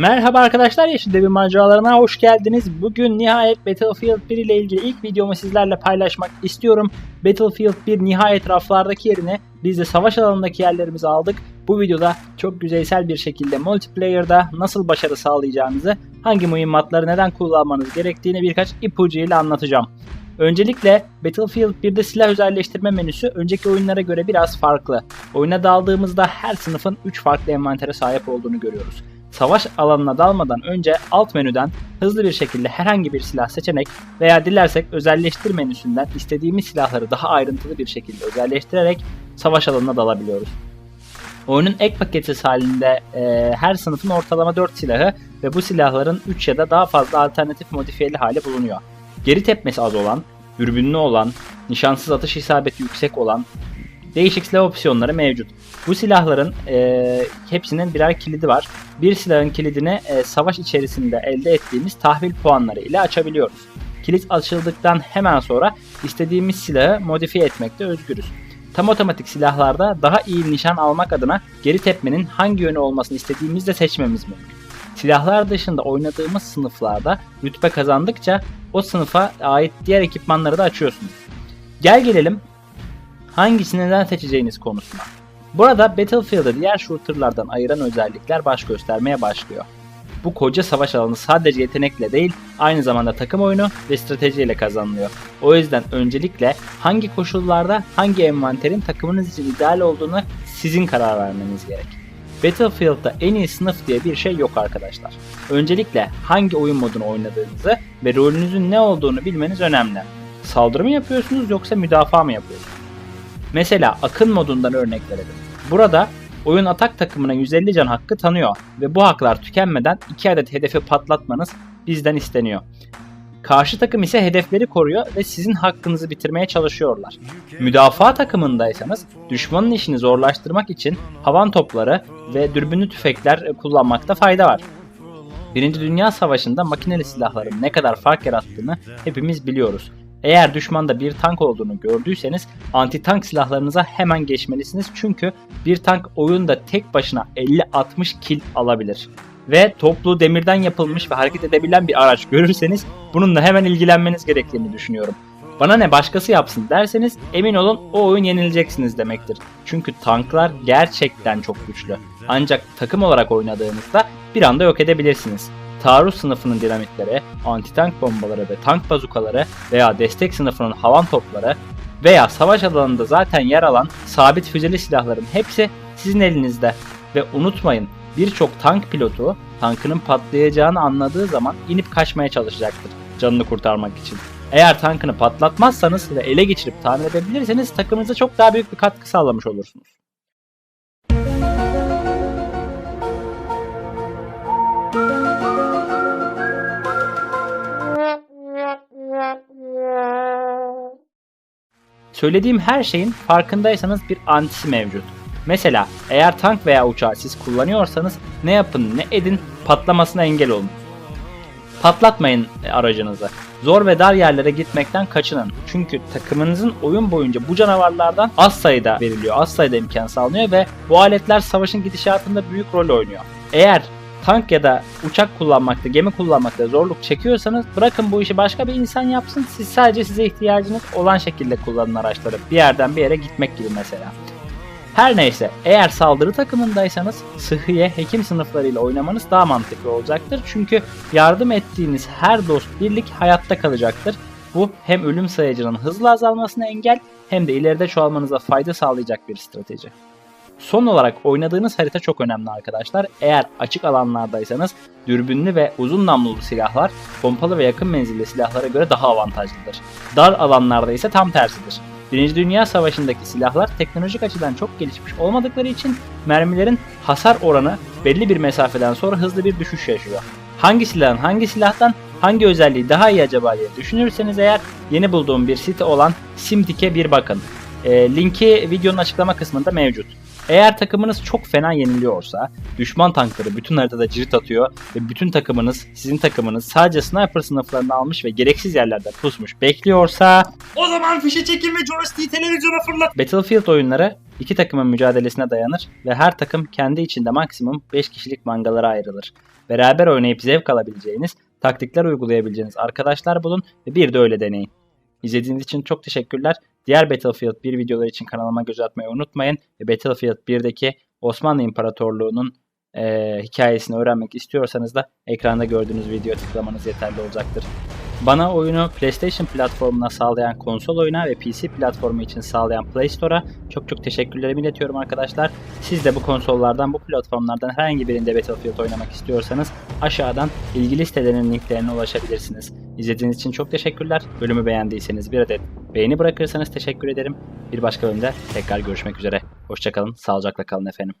Merhaba arkadaşlar Yeşil Devin maceralarına hoş geldiniz. Bugün nihayet Battlefield 1 ile ilgili ilk videomu sizlerle paylaşmak istiyorum. Battlefield 1 nihayet raflardaki yerine biz de savaş alanındaki yerlerimizi aldık. Bu videoda çok yüzeysel bir şekilde multiplayer'da nasıl başarı sağlayacağınızı, hangi mühimmatları neden kullanmanız gerektiğini birkaç ipucu ile anlatacağım. Öncelikle Battlefield 1'de silah özelleştirme menüsü önceki oyunlara göre biraz farklı. Oyuna daldığımızda her sınıfın 3 farklı envantere sahip olduğunu görüyoruz. Savaş alanına dalmadan önce alt menüden hızlı bir şekilde herhangi bir silah seçenek veya dilersek özelleştir menüsünden istediğimiz silahları daha ayrıntılı bir şekilde özelleştirerek savaş alanına dalabiliyoruz. Oyunun ek paketi halinde e, her sınıfın ortalama 4 silahı ve bu silahların 3 ya da daha fazla alternatif modifiyeli hali bulunuyor. Geri tepmesi az olan, dürbünlü olan, nişansız atış isabeti yüksek olan değişik silah opsiyonları mevcut. Bu silahların e, hepsinin birer kilidi var. Bir silahın kilidini e, savaş içerisinde elde ettiğimiz tahvil puanları ile açabiliyoruz. Kilit açıldıktan hemen sonra istediğimiz silahı modifiye etmekte özgürüz. Tam otomatik silahlarda daha iyi nişan almak adına geri tepmenin hangi yönü olmasını istediğimizde seçmemiz mümkün. Silahlar dışında oynadığımız sınıflarda rütbe kazandıkça o sınıfa ait diğer ekipmanları da açıyorsunuz. Gel gelelim hangisini neden seçeceğiniz konusuna. Burada Battlefield'ı diğer shooterlardan ayıran özellikler baş göstermeye başlıyor. Bu koca savaş alanı sadece yetenekle değil, aynı zamanda takım oyunu ve stratejiyle kazanılıyor. O yüzden öncelikle hangi koşullarda hangi envanterin takımınız için ideal olduğunu sizin karar vermeniz gerek. Battlefield'da en iyi sınıf diye bir şey yok arkadaşlar. Öncelikle hangi oyun modunu oynadığınızı ve rolünüzün ne olduğunu bilmeniz önemli. Saldırı mı yapıyorsunuz yoksa müdafaa mı yapıyorsunuz? Mesela akın modundan örnek verelim. Burada oyun atak takımına 150 can hakkı tanıyor ve bu haklar tükenmeden 2 adet hedefi patlatmanız bizden isteniyor. Karşı takım ise hedefleri koruyor ve sizin hakkınızı bitirmeye çalışıyorlar. Müdafaa takımındaysanız düşmanın işini zorlaştırmak için havan topları ve dürbünlü tüfekler kullanmakta fayda var. Birinci Dünya Savaşı'nda makineli silahların ne kadar fark yarattığını hepimiz biliyoruz. Eğer düşmanda bir tank olduğunu gördüyseniz anti tank silahlarınıza hemen geçmelisiniz çünkü bir tank oyunda tek başına 50-60 kill alabilir. Ve toplu demirden yapılmış ve hareket edebilen bir araç görürseniz bununla hemen ilgilenmeniz gerektiğini düşünüyorum. Bana ne başkası yapsın derseniz emin olun o oyun yenileceksiniz demektir. Çünkü tanklar gerçekten çok güçlü. Ancak takım olarak oynadığınızda bir anda yok edebilirsiniz taarruz sınıfının dinamitleri, antitank bombaları ve tank bazukaları veya destek sınıfının havan topları veya savaş alanında zaten yer alan sabit füzeli silahların hepsi sizin elinizde. Ve unutmayın birçok tank pilotu tankının patlayacağını anladığı zaman inip kaçmaya çalışacaktır canını kurtarmak için. Eğer tankını patlatmazsanız ve ele geçirip tamir edebilirseniz takımınıza çok daha büyük bir katkı sağlamış olursunuz. Söylediğim her şeyin farkındaysanız bir antisi mevcut. Mesela eğer tank veya uçağı siz kullanıyorsanız ne yapın ne edin patlamasına engel olun. Patlatmayın aracınızı. Zor ve dar yerlere gitmekten kaçının. Çünkü takımınızın oyun boyunca bu canavarlardan az sayıda veriliyor, az sayıda imkan sağlanıyor ve bu aletler savaşın gidişatında büyük rol oynuyor. Eğer tank ya da uçak kullanmakta, gemi kullanmakta zorluk çekiyorsanız bırakın bu işi başka bir insan yapsın. Siz sadece size ihtiyacınız olan şekilde kullanın araçları. Bir yerden bir yere gitmek gibi mesela. Her neyse eğer saldırı takımındaysanız sıhhiye hekim sınıflarıyla oynamanız daha mantıklı olacaktır. Çünkü yardım ettiğiniz her dost birlik hayatta kalacaktır. Bu hem ölüm sayacının hızla azalmasına engel hem de ileride çoğalmanıza fayda sağlayacak bir strateji. Son olarak oynadığınız harita çok önemli arkadaşlar. Eğer açık alanlardaysanız dürbünlü ve uzun namlulu silahlar pompalı ve yakın menzilli silahlara göre daha avantajlıdır. Dar alanlarda ise tam tersidir. Birinci Dünya Savaşı'ndaki silahlar teknolojik açıdan çok gelişmiş olmadıkları için mermilerin hasar oranı belli bir mesafeden sonra hızlı bir düşüş yaşıyor. Hangi silahın hangi silahtan hangi özelliği daha iyi acaba diye düşünürseniz eğer yeni bulduğum bir site olan Simtik'e bir bakın. E, linki videonun açıklama kısmında mevcut. Eğer takımınız çok fena yeniliyorsa, düşman tankları bütün haritada cirit atıyor ve bütün takımınız, sizin takımınız sadece sniper sınıflarını almış ve gereksiz yerlerde pusmuş bekliyorsa O zaman fişe çekin ve joystick'i televizyona fırlat. Battlefield oyunları iki takımın mücadelesine dayanır ve her takım kendi içinde maksimum 5 kişilik mangalara ayrılır. Beraber oynayıp zevk alabileceğiniz, taktikler uygulayabileceğiniz arkadaşlar bulun ve bir de öyle deneyin. İzlediğiniz için çok teşekkürler. Diğer Battlefield 1 videoları için kanalıma göz atmayı unutmayın. Ve Battlefield 1'deki Osmanlı İmparatorluğu'nun eee, hikayesini öğrenmek istiyorsanız da ekranda gördüğünüz videoya tıklamanız yeterli olacaktır. Bana oyunu PlayStation platformuna sağlayan konsol oyuna ve PC platformu için sağlayan Play Store'a çok çok teşekkürlerimi iletiyorum arkadaşlar. Siz de bu konsollardan, bu platformlardan herhangi birinde Battlefield oynamak istiyorsanız aşağıdan ilgili sitelerin linklerine ulaşabilirsiniz. İzlediğiniz için çok teşekkürler. Bölümü beğendiyseniz bir adet beğeni bırakırsanız teşekkür ederim. Bir başka bölümde tekrar görüşmek üzere. Hoşçakalın, sağlıcakla kalın efendim.